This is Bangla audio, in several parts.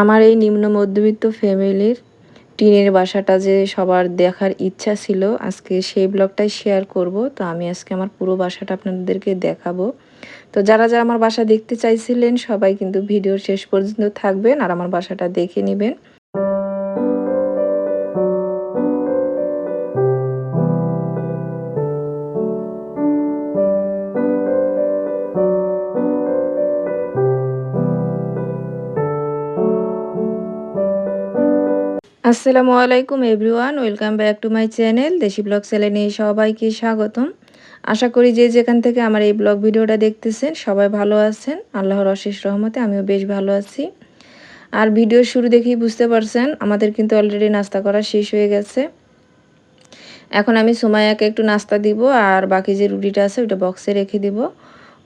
আমার এই নিম্ন মধ্যবিত্ত ফ্যামিলির টিনের বাসাটা যে সবার দেখার ইচ্ছা ছিল, আজকে সেই ব্লগটাই শেয়ার করব। তো আমি আজকে আমার পুরো বাসাটা আপনাদেরকে দেখাবো। তো যারা যারা আমার বাসা দেখতে চাইছিলেন, সবাই কিন্তু ভিডিওর শেষ পর্যন্ত থাকবেন আর আমার বাসাটা দেখে নেবেন। আসসালামু আলাইকুম everyone, welcome back to my channel Desi blog চ্যানেলে সবাইকে স্বাগতম। আশা করি যে যেখান থেকে আমার এই ব্লগ ভিডিওটা দেখতেছেন সবাই ভালো আছেন, আল্লাহর অশেষ রহমতে আমিও বেশ ভালো আছি। আর ভিডিওর শুরু দেখেই বুঝতে পারছেন, আমাদের কিন্তু অলরেডি নাস্তা করা শেষ হয়ে গেছে। এখন আমি সুমাইয়াকে একটু নাস্তা দিব আর বাকি যে রুটিটা আছে ওটা বক্সে রেখে দিব।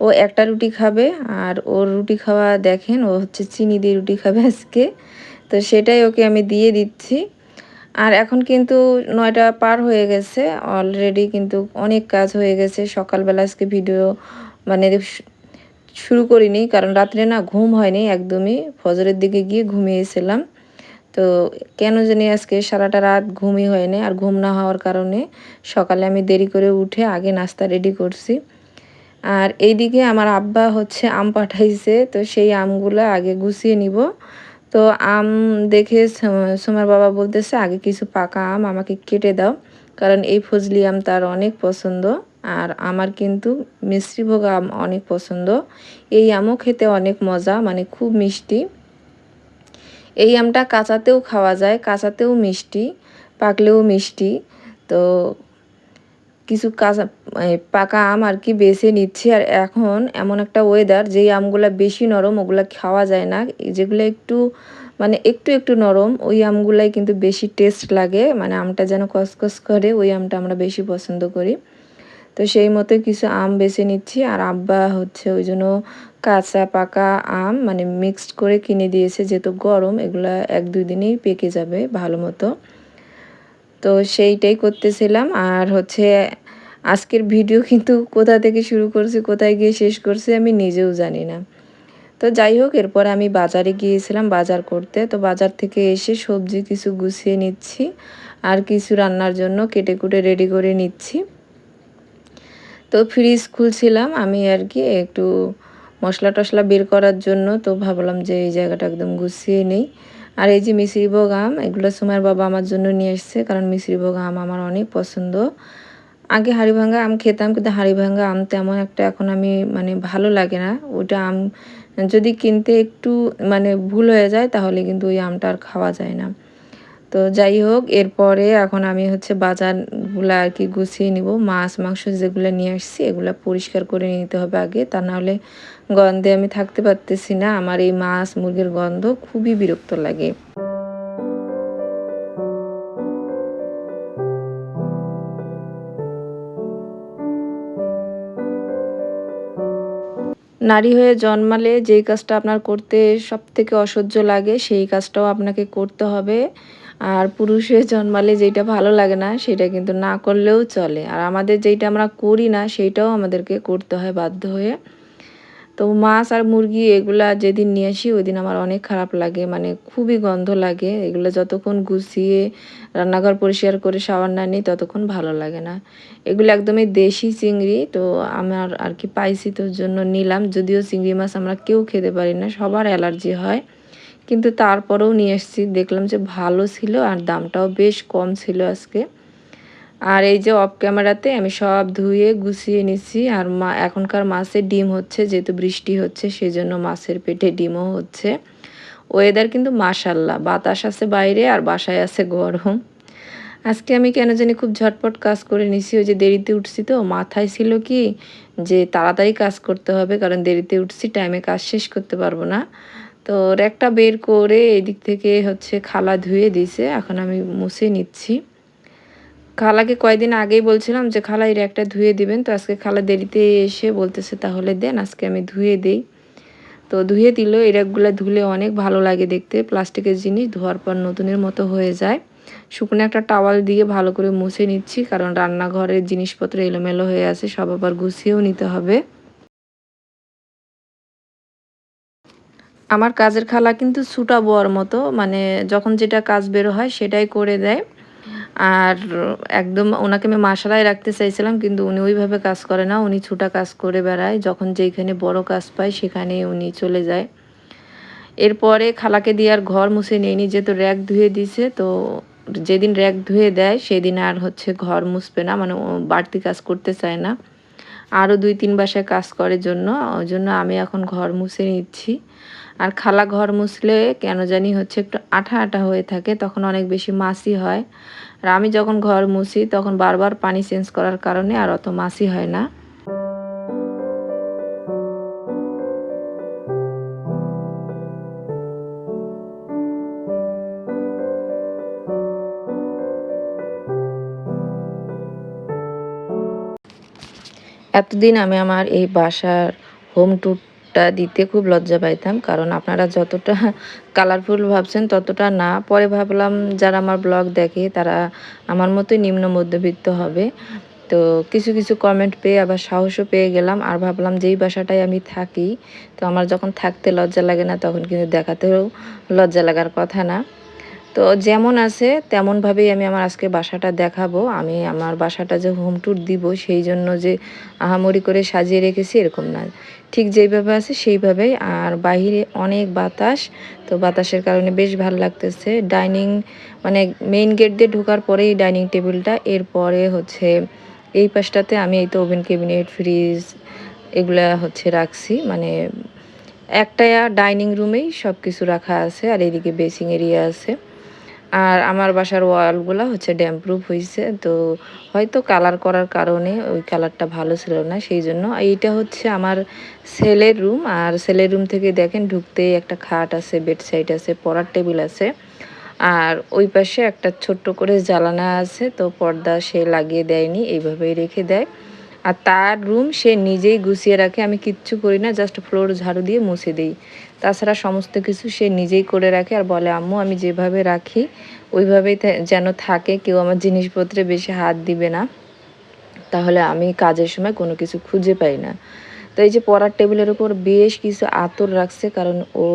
ও একটা রুটি খাবে আর ওর রুটি খাওয়া দেখেন, ও হচ্ছে চিনি দিয়ে রুটি খাবে আজকে। তো সেটাই ওকে আমি দিয়ে দিচ্ছি। আর এখন কিন্তু নয়টা পার হয়ে গেছে অলরেডি কিন্তু অনেক কাজ হয়ে গেছে। সকালবেলা আজকে ভিডিও মানে শুরু করিনি, কারণ রাত্রে না ঘুম হয়নি একদমই। ফজরের দিকে গিয়ে ঘুমিয়েছিলাম। তো কেন জানি আজকে সারাটা রাত ঘুমই হয়নি। আর ঘুম না হওয়ার কারণে সকালে আমি দেরি করে উঠে আগে নাস্তা রেডি করছি। আর এইদিকে আমার আব্বা হচ্ছে আম পাঠাইছে, তো সেই আমগুলো আগে গুছিয়ে নিব। তো আম দেখে সোমার বাবা বলতেছে, আগে কিছু পাকা আম আমাকে কেটে দাও, কারণ এই ফজলি আম তার অনেক পছন্দ, আর আমার কিন্তু মিশ্রিভোগ আম অনেক পছন্দ। এই আমও খেতে অনেক মজা মানে খুব মিষ্টি। এই আমটা কাঁচাতেও খাওয়া যায়, কাঁচাতেও মিষ্টি, পাকলেও মিষ্টি। তো কিছু কাঁচা পাকা আম আর কি বেছে নিচ্ছি। আর এখন এমন একটা ওয়েদার যেই আমগুলো বেশি নরম, ওগুলো খাওয়া যায় না। যেগুলো একটু মানে একটু একটু নরম, ওই আমগুলাই কিন্তু বেশি টেস্ট লাগে। মানে আমটা যেন কসকস করে, ওই আমটা আমরা বেশি পছন্দ করি। তো সেই মতো কিছু আম বেছে নিচ্ছি। আর আব্বা হচ্ছে ওই জন্য কাঁচা পাকা আম মানে মিক্সড করে কিনে দিয়েছে। যেহেতু গরম, এগুলো এক দুই দিনেই পেকে যাবে ভালো মতো। তো সেইটাই করতেছিলাম। আর হচ্ছে আজকের ভিডিও কিন্তু কোথা থেকে শুরু করছি, কোথায় গিয়ে শেষ করছি আমি নিজেও জানি না। তো যাই হোক, এরপর আমি বাজারে গিয়েছিলাম বাজার করতে। তো বাজার থেকে এসে সবজি কিছু গুছিয়ে নিচ্ছি আর কিছু রান্নার জন্য কেটে কুটে রেডি করে নিচ্ছি। তো ফ্রিজ খুলছিলাম আমি আর কি একটু মশলা টশলা বের করার জন্য। তো ভাবলাম যে এই জায়গাটা একদম গুছিয়ে নেই। আর এই যে মিশ্রি ভোগ আম, এগুলো সুমার বাবা আমার জন্য নিয়ে এসছে, কারণ মিশ্রি ভোগ আম আমার অনেক পছন্দ। আগে হাড়িভাঙ্গা আম খেতাম, কিন্তু হাড়িভাঙ্গা আম তেমন একটা এখন আমি মানে ভালো লাগে না। ওটা আম যদি কিনতে একটু মানে ভুল হয়ে যায়, তাহলে কিন্তু ওই আমটা আর খাওয়া যায় না। তো যাই হোক, এরপরে এখন আমি হচ্ছে বাজারগুলো আর কি গুছিয়ে নিব। মাছ, মাংস যেগুলো নিয়ে আসছি, এগুলো পরিষ্কার করে নিতে হবে আগে। তা নাহলে গন্ধে আমি থাকতে পারতেছি না। আমার এই মাছ, মুরগির গন্ধ খুবই বিরক্ত লাগে। নারী হয়ে জন্মালে যেই কাজটা আপনার করতে সব থেকে অসহ্য লাগে, সেই কাজটাও আপনাকে করতে হবে। আর পুরুষ জন্মালে যেটা ভালো লাগে না, সেটা কিন্তু না করলেও চলে। আর আমাদের যেটা আমরা করি না সেইটাও আমাদেরকে করতে হয় বাধ্য হয়ে। তো মাছ আর মুরগি এগুলা যেদিন নিয়ে আসি, ওই দিন আমার অনেক খারাপ লাগে মানে খুবই গন্ধ লাগে। এগুলো যতক্ষণ গুছিয়ে রান্নাঘর পরিষ্কার করে সাবান না নিই, ততক্ষণ ভালো লাগে না। এগুলো একদমই দেশি চিংড়ি, তো আমার আর কি পাইছি তোর জন্য নিলাম। যদিও চিংড়ি মাছ আমরা কেউ খেতে পারি না, সবার অ্যালার্জি হয়। কিন্তু তারপরেও নিয়ে এসেছি। দেখলাম যে ভালো ছিল আর দামটাও বেশ কম ছিল আজকে। আর এই যে অফ ক্যামেরাতে আমি সব ধুয়ে গুছিয়ে নিছি আর মা, এখনকার মাছের ডিম হচ্ছে, যেহেতু বৃষ্টি হচ্ছে সেই জন্য মাছের পেটে ডিমও হচ্ছে। ওয়েদার কিন্তু মাসাল্লাহ বাতাস আছে বাইরে আর বাসায় আছে গরম। আজকে আমি কেন জানি খুব ঝটপট কাজ করে নিছি, ওই যে দেরিতে উঠছি তো, মাথায় ছিল কি যে তাড়াতাড়ি কাজ করতে হবে, কারণ দেরিতে উঠছি টাইমে কাজ শেষ করতে পারব না। তো র্যাকটা বের করে এদিক থেকে হচ্ছে খালা ধুয়ে দিছে এখন আমি মুছে নিচ্ছি। খালাকে কয়েকদিন আগেই বলছিলাম যে, খালা, এই র্যাকটা ধুয়ে দিবেন। তো আজকে খালা দেরিতে এসে বলতেছে, তাহলে দেন, আজকে আমি ধুয়ে দেই। তো ধুয়ে দিল, এই র্যাকগুলো ধুলে অনেক ভালো লাগে দেখতে, প্লাস্টিকের জিনিস ধোয়ার পর নতুনের মতো হয়ে যায়। শুকনো একটা টাওয়াল দিয়ে ভালো করে মুছে নিচ্ছি, কারণ রান্নাঘরের জিনিসপত্র এলোমেলো হয়ে আছে, সব আবার গুছিয়েও নিতে হবে। আমার কাজের খালা কিন্তু ছুটা বর মতো মানে যখন যেটা কাজ বের হয় সেটাই করে দেয়। আর একদম ওনাকে আমি মাসালায় রাখতে চাইছিলাম, কিন্তু উনি ওইভাবে কাজ করে না। উনি ছুটা কাজ করে বেড়ায়, যখন যেখানে বড় কাজ পায় সেখানে উনি চলে যায়। এরপরে খালাকে দিয়ে আর ঘর মুছে নিয়ে নি যেহেতু র্যাক ধুয়ে দিছে, তো যেদিন র্যাক ধুয়ে দেয় সেদিন আর হচ্ছে ঘর মুছবে না মানে বাড়তি কাজ করতে চায় না। আরও দুই তিন বাসায় কাজ করে জন্য, ওই জন্য আমি এখন ঘর মুছে নিচ্ছি। আর খালা ঘর মুছলে কেন জানি হচ্ছে একটু আঠা আঠা হয়ে থাকে, তখন অনেক বেশি মাছি হয়। আর আমি যখন ঘর মুছি, তখন বারবার পানি চেঞ্জ করার কারণে আর অত মাছি হয় না। এতদিন আমি আমার এই বাসার হোম ট্যুরটা দিতে খুব লজ্জা পাইতাম, কারণ আপনারা যতটা কালারফুল ভাবছেন ততটা না। পরে ভাবলাম যারা আমার ব্লগ দেখে তারা আমার মতোই নিম্ন মধ্যবিত্ত হবে। তো কিছু কিছু কমেন্ট পেয়ে আবার সাহসও পেয়ে গেলাম। আর ভাবলাম যেই বাসাটায় আমি থাকি, তো আমার যখন থাকতে লজ্জা লাগে না তখন কিন্তু দেখাতেও লজ্জা লাগার কথা না। তো যেমন আছে, তেমনভাবেই আমি আমার আজকে বাসাটা দেখাবো। আমি আমার বাসাটা যে হোম ট্যুর দিব, সেই জন্য যে আহামরি করে সাজিয়ে রেখেছি এরকম না। ঠিক যেইভাবে আছে, সেইভাবেই। আর বাহিরে অনেক বাতাস, তো বাতাসের কারণে বেশ ভালো লাগতেছে। ডাইনিং মানে মেইন গেট দিয়ে ঢোকার পরেই ডাইনিং টেবিলটা। এরপরে হচ্ছে এই পাশটাতে আমি এই তো ওভেন ক্যাবিনেট ফ্রিজ এগুলা হচ্ছে রাখছি। মানে একটা ডাইনিং রুমেই সব কিছু রাখা আছে। আর এদিকে বেসিং এরিয়া আছে। আর আমার বাসার ওয়ালগুলো হচ্ছে ড্যাম্প্রুফ হয়েছে তো হয়তো কালার করার কারণে ওই কালারটা ভালো ছিল না, সেই জন্য এইটা হচ্ছে আমার সেলের রুম আর সেলের রুম থেকে দেখেন ঢুকতেই একটা খাট আছে বেড সাইড আছে, পড়ার টেবিল আছে, আর ওই পাশে একটা ছোট্ট করে জ্বালানা আছে, তো পর্দা সে লাগিয়ে দেয়নি, এইভাবেই রেখে দেয়। আর তার রুম সে নিজেই গুছিয়ে রাখে, আমি কিচ্ছু করি না জাস্ট ফ্লোর ঝাড়ু দিয়ে মুছে দিই। তাছাড়া সমস্ত কিছু সে নিজেই করে রাখে আর বলে, আম্মু, আমি যেভাবে রাখি, ওইভাবেই যেন থাকে, কেউ আমার জিনিসপত্রে বেশি হাত দিবে না। তাহলে আমি কাজের সময় কোনো কিছু খুঁজে পাই না। তো এই যে পড়ার টেবিলের উপর বেশ কিছু আতর রাখছে, কারণ ও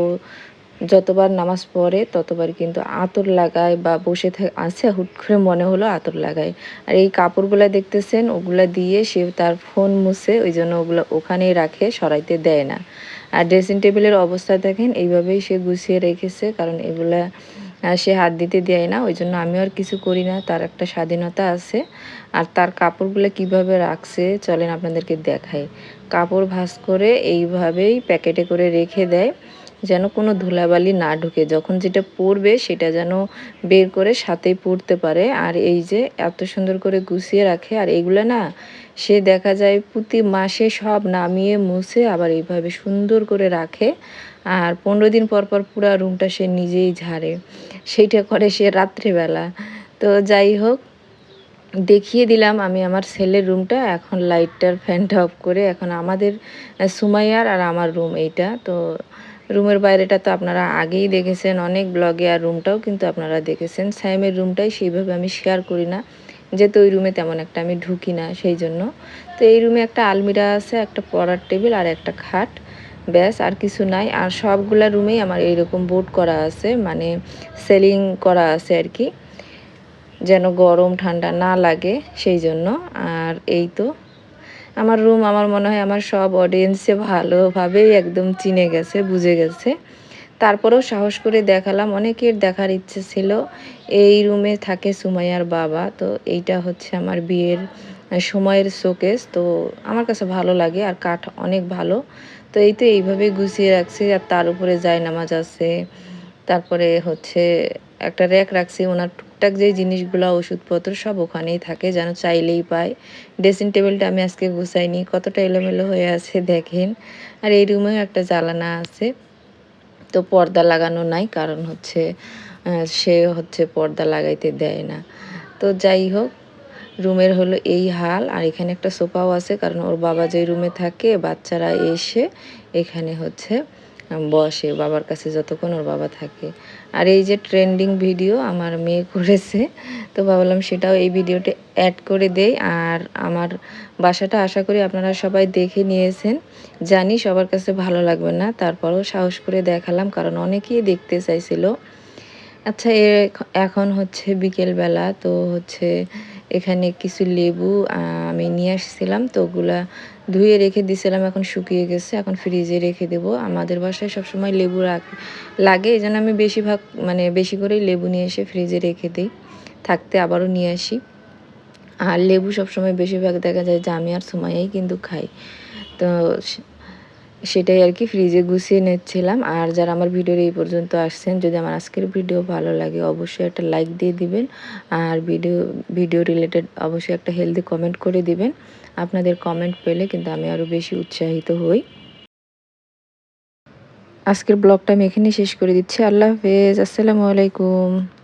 যতবার নামাজ পড়ে, ততবার কিন্তু আতর লাগায় বা বসে থাকে আছে, হুট করে মনে হলো আতর লাগায়। আর এই কাপড়গুলো দেখতেছেন, ওগুলা দিয়ে সে তার ফোন মুছে, ওই জন্য ওগুলো ওখানেই রাখে, সরাইতে দেয় না। আর ড্রেসিং টেবিলের অবস্থা দেখেন, এইভাবেই সে গুছিয়ে রেখেছে, কারণ এগুলা সে হাত দিতে দেয় না, ওই জন্য আমি আর কিছু করি না, তার একটা স্বাধীনতা আছে। আর তার কাপড়গুলো কীভাবে রাখছে, চলেন আপনাদেরকে দেখাই। কাপড় ভাস করে এইভাবেই প্যাকেটে করে রেখে দেয়। যেন কোনো ধুলাবালি না ঢুকে। যখন যেটা পরবে সেটা যেন বের করে সাথেই পরতে পারে। আর এই যে এত সুন্দর করে গুছিয়ে রাখে, আর এইগুলো না, সে দেখা যায় প্রতি মাসে সব নামিয়ে মুছে আবার এইভাবে সুন্দর করে রাখে। আর পনেরো দিন পর পর পুরো রুমটা সে নিজেই ঝাড়ে। সেইটা করে সে রাত্রিবেলা। তো যাই হোক, দেখিয়ে দিলাম আমি আমার ছেলের রুমটা। এখন লাইটটার ফ্যানটা অফ করে এখন আমাদের সুমাইয়ার আর আমার রুম এইটা। তো রুমের বাইরেটা তো আপনারা আগেই দেখেছেন, অনেক ব্লগে আর রুমটাও কিন্তু আপনারা দেখেছেন। সাইমের রুমটাই সেইভাবে আমি শেয়ার করি না, যেহেতু ওই রুমে তেমন একটা আমি ঢুকি না সেই জন্য। তো এই রুমে একটা আলমিরা আছে, একটা পড়ার টেবিল আর একটা খাট, ব্যাস, আর কিছু নাই। আর সবগুলা রুমেই আমার এইরকম বোর্ড করা আছে মানে সেলিং করা আছে আর কি, যেন গরম, ঠান্ডা না লাগে সেই জন্য। আর এই তো আমার রুম আমার মনে হয় আমার সব অডিয়েন্সে ভালোভাবেই একদম চিনে গেছে, বুঝে গেছে। তারপরেও সাহস করে দেখালাম, অনেকের দেখার ইচ্ছে ছিল। এই রুমে থাকে সুমাইয়ার বাবা, তো এইটা হচ্ছে আমার বিয়ের সময়ের শোকেস তো আমার কাছে ভালো লাগে আর কাঠ অনেক ভালো। তো এই তো এইভাবে গুছিয়ে রাখছি, আর তার উপরে যায় নামাজ আছে। তারপরে হচ্ছে একটা র্যাক রাখছি, ওনার টুকটাক যে জিনিসগুলো, ওষুধপত্র সব ওখানেই থাকে, যেন চাইলেই পায় ড্রেসিং টেবিলটা আমি আজকে গুছাইনি, কতটা এলোমেলো হয়ে আছে দেখেন। আর এই রুমেও একটা জ্বালানা আছে, তো পর্দা লাগানো নাই, কারণ হচ্ছে সে হচ্ছে পর্দা লাগাইতে দেয় না। তো যাই হোক, রুমের হলো এই হাল, আর এখানে একটা সোফাও আছে, কারণ ওর বাবা যে রুমে থাকে, বাচ্চারা এসে এখানে হচ্ছে, বসে, বাবার কাছে যতক্ষণ ওর বাবা থাকে। আর এই যে ট্রেন্ডিং ভিডিও আমার মেয়ে করেছে, তো ভাবলাম সেটাও এই ভিডিওটি অ্যাড করে দেই। আর আমার বাসাটা আশা করি আপনারা সবাই দেখে নিয়েছেন। জানি সবার কাছে ভালো লাগবে না, তারপরও সাহস করে দেখালাম, কারণ অনেকেই দেখতে চাইছিল। আচ্ছা এখন হচ্ছে বিকেলবেলা, তো হচ্ছে এখানে কিছু লেবু আমি নিয়ে আসছিলাম, তো ওগুলা ধুয়ে রেখে দিয়েছিলাম এখন শুকিয়ে গেছে, এখন ফ্রিজে রেখে দেব। আমাদের বাসায় সবসময় লেবু লাগে এই জন্য আমি বেশিরভাগ মানে বেশি করেই লেবু নিয়ে এসে ফ্রিজে রেখে দিই, থাকতে আবারও নিয়ে আসি। আর লেবু সবসময় বেশিরভাগ দেখা যায় যে আমি আর সময়েই কিন্তু খাই। তো সেটাই আর কি ফ্রিজে গুছিয়ে নিচ্ছিলাম। আর যারা আমার ভিডিওর এই পর্যন্ত আসছেন, যদি আমার আজকের ভিডিও ভালো লাগে, অবশ্যই একটা লাইক দিয়ে দিবেন। আর ভিডিও ভিডিও রিলেটেড অবশ্যই একটা হেলদি কমেন্ট করে দিবেন। আপনাদের কমেন্ট পেলে কিন্তু আমি আরও বেশি উৎসাহিত হই। আজকের ব্লগটা আমি এখানে শেষ করে দিচ্ছি। আল্লাহ হাফেজ। আসসালামু আলাইকুম।